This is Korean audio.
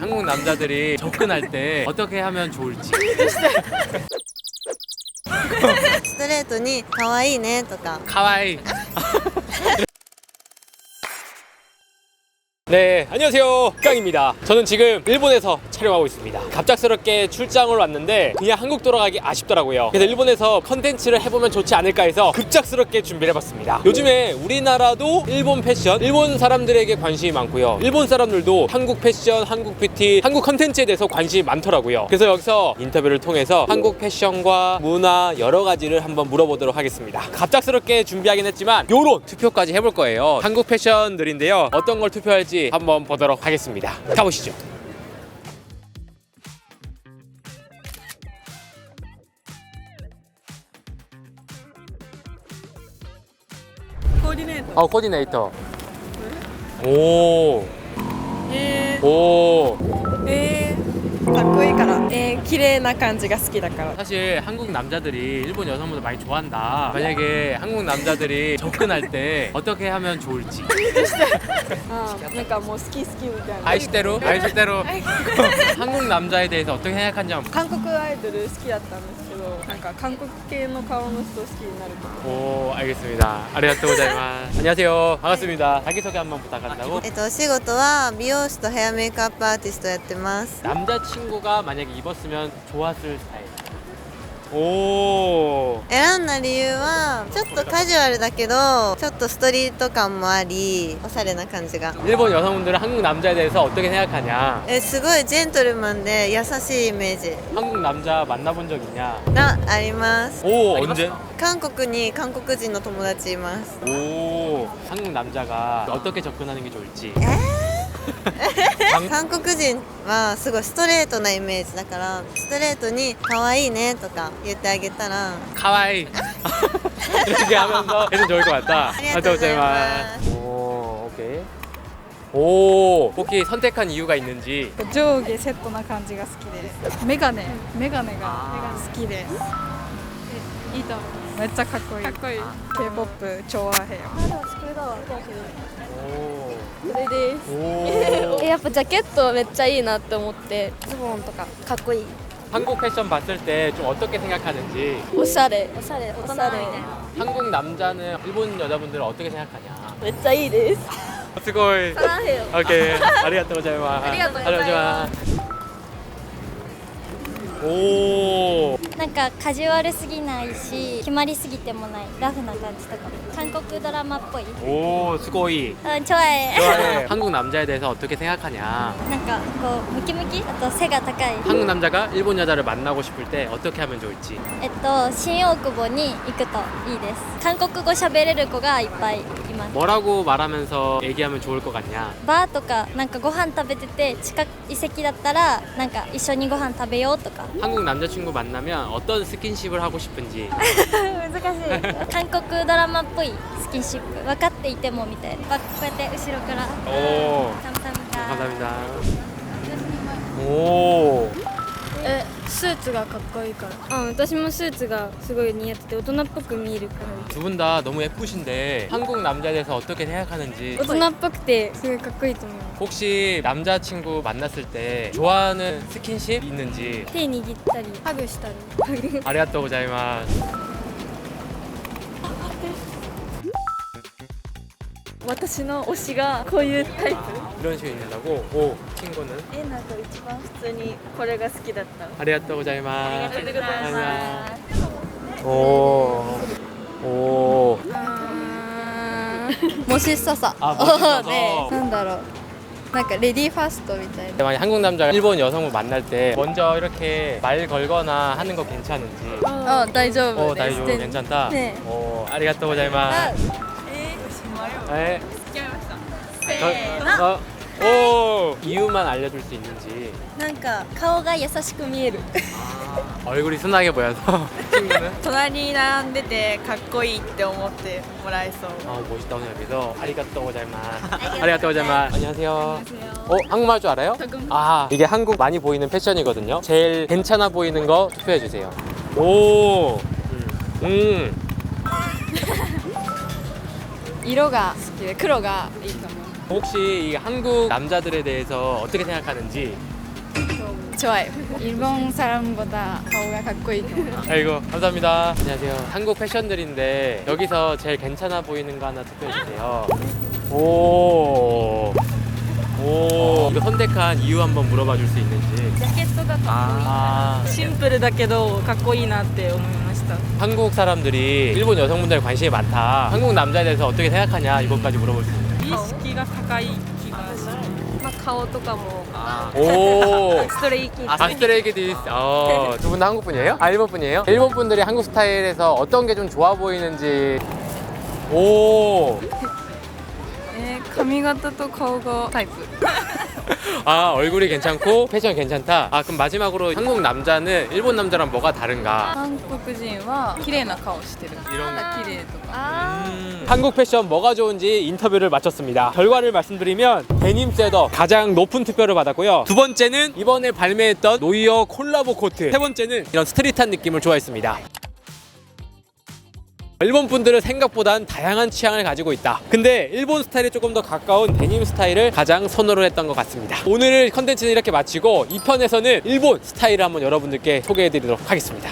한국 남자들이 접근할 때 어떻게 하면 좋을지 ストレートに可愛いねとか 카와이 네, 안녕하세요. 깡입니다. 저는 지금 일본에서 촬영하고 있습니다. 갑작스럽게 출장을 왔는데 그냥 한국 돌아가기 아쉽더라고요. 그래서 일본에서 컨텐츠를 해보면 좋지 않을까 해서 급작스럽게 준비를 해봤습니다. 요즘에 우리나라도 일본 패션, 일본 사람들에게 관심이 많고요. 일본 사람들도 한국 패션, 한국 뷰티, 한국 컨텐츠에 대해서 관심이 많더라고요. 그래서 여기서 인터뷰를 통해서 한국 패션과 문화 여러 가지를 한번 물어보도록 하겠습니다. 갑작스럽게 준비하긴 했지만 요런 투표까지 해볼 거예요. 한국 패션들인데요. 어떤 걸 투표할지 한번 보도록 하겠습니다. 가보시죠. 어, 코디네이터. 오. え 오. ー、綺麗な感じが好きだから 사실 한국 남자들이 일본 여성분들 많이 좋아한다. 만약에 한국 남자들이 접근할 때 어떻게 하면 좋을지. あーなんかもう好き好きみたいな 아이시대로, 아이시대로. 한국 남자에 대해서 어떻게 생각하는지 한번. 韓国アイドル好きだったんですけどなんか韓国系の顔の人好きになるかも 오, 알겠습니다. 아리가또 고자이마스. 안녕하세요. 반갑습니다. 자기소개 한번 부탁한다고. えっとお仕事は美容師とヘアメイクアップアーティストやってます 남자친구가 만약에 입었으면 좋았을 스타일. 오. 選んだ理由はちょっとカジュアルだけどちょっとストリート感もありおしゃれな感じが 일본 여성분들은 한국 남자에 대해서 어떻게 생각하냐? えすごいジェントルマンで優しいイメージ 한국 남자 만나본 적 있냐? があります 오, 언제? 韓国に韓国人の友達います 오, 한국 남자가 어떻게 접근하는 게 좋을지. 韓国人はすごいストレートなイメージだからストレートに「可愛いね」とか言ってあげたら 카와이 이렇게 하면서 해도 좋을 것 같다. 아리가또 고자이마스. 오, 오케이. 오, 혹시 선택한 이유가 있는지 上下セットな感じが好きでメガネメガネが好きですいいと思うめっちゃかっこいいかっこいい K-POP 調和平오, こ れです 오. えやっぱジャケットめっちゃいいなって思ってズボンとかかっこいい 한국 패션 봤을 때 좀 어떻게 생각하는지 おしゃれおしゃれ大人みたいな 한국 남자는 일본 여자분들을 어떻게 생각하냐? めっちゃいいです 스고이. サラヘヨ 오케이. 아리가또 고자이마스. ありがとうございます 오. なんかカジュアルすぎないし決まりすぎてもないラフな感じとか韓国ドラマっぽい 오, 스고이. うんちょえ 좋아해. 한국 남자에 대해서 어떻게 생각하냐? なんかこうムキムキあと背が高い 한국 남자가 일본 여자를 만나고 싶을 때 어떻게 하면 좋을지. えっと新大久保に行くといいです韓国語喋れる子がいっぱいい ます 뭐라고 말하면서 얘기하면 좋을 것 같냐? バーとかなんかご飯食べてて近い席だったらなんか一緒にご飯食べようとか 한국 남자친구 만나면 어떤 스킨십을 하고 싶은지. 難しい韓国ドラマっぽいスキンシップ分かっていてもみたいなこうやって後ろから 오. カムサムダ 감사합니다. 오. えスーツがかっこいいからうん私もスーツがすごい似合ってて大人っぽく見えるから 두 분 다 너무 예쁘신데 한국 남자에 대해서 어떻게 생각하는지 大人っぽくてすごいかっこいいと思います 혹시 남자친구 만났을 때 좋아하는 스킨십 있는지 手握ったりハグしたり 아리가또 고자이마스 私の推しがこういうタイプ 이런 식으로 입는다고? 오, 친구는? えなんか一番普通にこれが好きだったありがとうございますありがとうございます 오, 오. 멋있어서. 아, 멋있어서. 네. 난다로. なんか 레디 파스트 みたいな. 만약 한국 남자 일본 여성분 만날 때 먼저 이렇게 말 걸거나 하는 거 괜찮은지 あ大丈夫 어, 어 です 나이 어, 괜찮다? 네. 오, 아리가또 고자이마스. 아. 네 付き合いましたせーの 어, 오 이유만 알려줄 수 있는지 なんか顔が優しく見える 얼굴이 순하게 보여서 친구는 隣に並んでてかっこいいって思ってもらえそう 아 멋있다고 생각해서 아리가또 고자이마스 아리가또 고자이마스 안녕하세요 어 한국말 줄 알아요? 아 이게 한국 많이 보이는 패션이거든요 제일 괜찮아 보이는 거 투표해 주세요 오 음. 음. 色が好きで黒がいいと思う 혹시 이 한국 남자들에 대해서 어떻게 생각하는지 좋아요. 일본 사람보다 가오가 갖고 있는 아이고 감사합니다. 안녕하세요. 한국 패션들인데 여기서 제일 괜찮아 보이는 거 하나 투표해 주세요. 오. 오. 이거 선택한 이유 한번 물어봐 줄 수 있는지. ジャケットがかっこいい 아. シンプルだけどかっこいいなって思いました 한국 사람들이 일본 여성분들 관심이 많다. 한국 남자에 대해서 어떻게 생각하냐 이것까지 물어볼 수 있는. 美意識が高い気がしますまあ、顔とかも 오. ストレイキッズ 아 스트레이키디스. 어, 두 분 다 한국 분이에요? 아 일본 분이에요? 일본 분들이 한국 스타일에서 어떤 게 좀 좋아 보이는지. 오. えー髪型と顔がタイプ 아 얼굴이 괜찮고 패션 괜찮다. 아 그럼 마지막으로 한국 남자는 일본 남자랑 뭐가 다른가? 韓国人は綺麗な顔してる 이런. 綺麗とか 음. 한국 패션 뭐가 좋은지 인터뷰를 마쳤습니다. 결과를 말씀드리면 데님 셋업 가장 높은 투표를 받았고요. 두 번째는 이번에 발매했던 노이어 콜라보 코트. 세 번째는 이런 스트릿한 느낌을 좋아했습니다. 일본 분들은 생각보단 다양한 취향을 가지고 있다. 근데 일본 스타일에 조금 더 가까운 데님 스타일을 가장 선호를 했던 것 같습니다. 오늘 컨텐츠는 이렇게 마치고 2편에서는 일본 스타일을 한번 여러분들께 소개해 드리도록 하겠습니다.